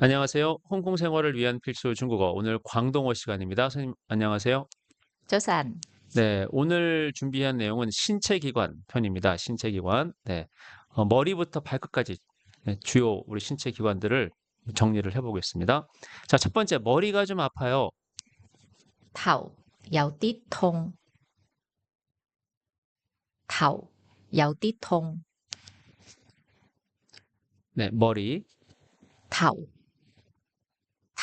안녕하세요. 홍콩 생활을 위한 필수 중국어. 오늘 광동어 시간입니다. 선생님, 안녕하세요. 早晨， 네, 오늘 준비한 내용은 신체기관 편입니다. 신체기관. 네, 어, 머리부터 발끝까지 네, 주요 우리 신체기관들을 정리를 해보겠습니다. 자, 첫 번째, 머리가 좀 아파요. 頭有啲痛，頭有啲痛， 네, 머리. 頭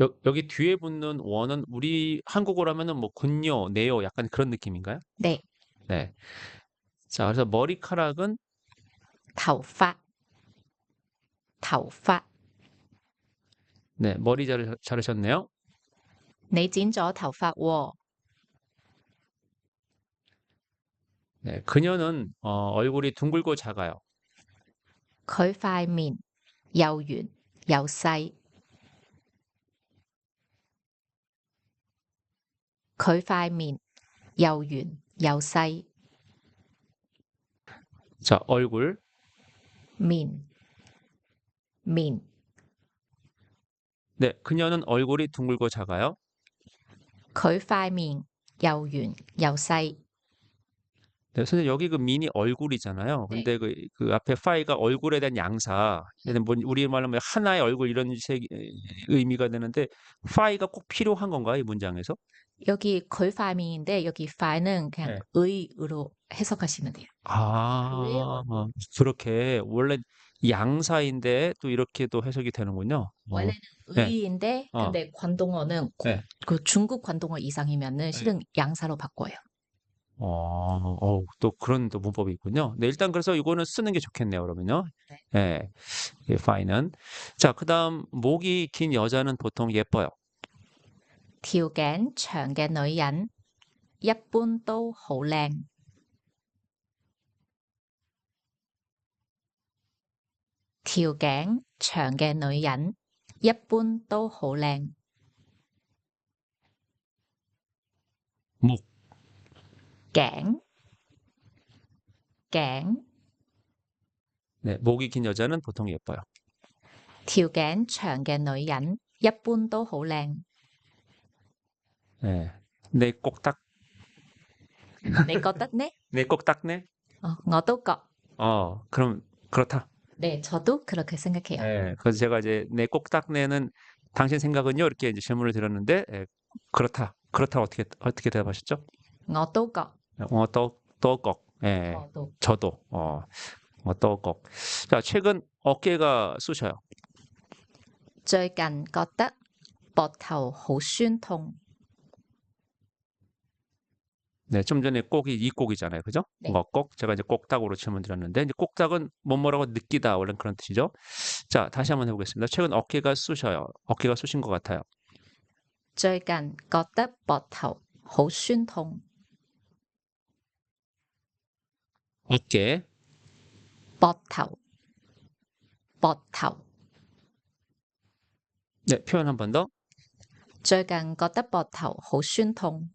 여, 여기 뒤에 붙는 원은 우리 한국어로 하면은 뭐 군요, 내요 약간 그런 느낌인가요? 네， 네. 자, 그래서 머리카락은 頭髮頭髮。 네, 머리 자르, 자르셨네요. 你剪咗頭髮喎？ 네, 그녀는 어, 얼굴이 둥글고 작아요. 佢塊面又圓又細， 佢塊面又圓又細， 자, 얼굴. 面面 네, 그녀는 얼굴이 둥글고 작아요. 佢塊面又圓又細， 네, 선생님 여기 그 미니 얼굴이잖아요. 네. 근데 그, 그 앞에 파이가 얼굴에 대한 양사, 뭐 우리말로 뭐 하나의 얼굴 이런 식 의미가 되는데 파이가 꼭 필요한 건가요, 이 문장에서? 여기 걸파미인데 여기 파는 그냥 네. 의로 해석하시면 돼요. 아, 의의. 그렇게 원래 양사인데 또 이렇게도 해석이 되는군요. 어. 원래는 네. 어. 의인데 네. 근데 관동어는 네. 그 중국 관동어 이상이면은 네. 실은 양사로 바꿔요. 어, 어우, 또 그런 또 문법이 있군요. 네, 일단 그래서 이거는 쓰는 게 좋겠네요, 그러면요. 예, 예, fine은. 자, 그 다음, 목이 긴 여자는 보통 예뻐요. Thiều cản trọn cái nữ ảnh, dấp buôn tô hậu làng. Thiều cản trọn cái nữ ảnh, dấp buôn tô hậu làng. 목. 頸頸 네, 목이 긴 여자는 보통 예뻐요. 條頸長嘅女人一般都好靚。 네. 내 꼭딱, 你覺得呢？ 내 꼭딱네? 어, 我都覺。 어, 그럼, 그렇다. 네, 저도 그렇게 생각해요. 네. 그래서 제가 이제 내 꼭딱네는 당신 생각은요? 이렇게 이제 질문을 드렸는데, 예, 그렇다. 그렇다. 어떻게, 어떻게 대답하셨죠? 我都覺。 어, 또, 또 꼭. 예. 我都 저도 어, 어, 또 꼭. 자, 최근 어깨가 쑤셔요. 最近覺得膊頭好酸痛。 네, 좀 전에 꼭이 이 꼭이잖아요. 그죠? 네. 어, 꼭 제가 이제 꼭딱으로 질문 드렸는데 이제 꼭딱은 뭐뭐라고 느끼다 원래 그런 뜻이죠. 자, 다시 한번 해보겠습니다. 최근 어깨가 쑤셔요. 어깨가 쑤신 것 같아요. 最近覺得膊頭好酸痛， 어깨, 膊頭膊頭。 네, 표현 한 번 더. 最近覺得膊頭好酸痛。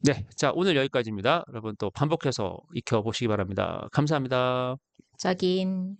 네, 자, 오늘 여기까지입니다. 여러분 또 반복해서 익혀보시기 바랍니다. 감사합니다. 再見。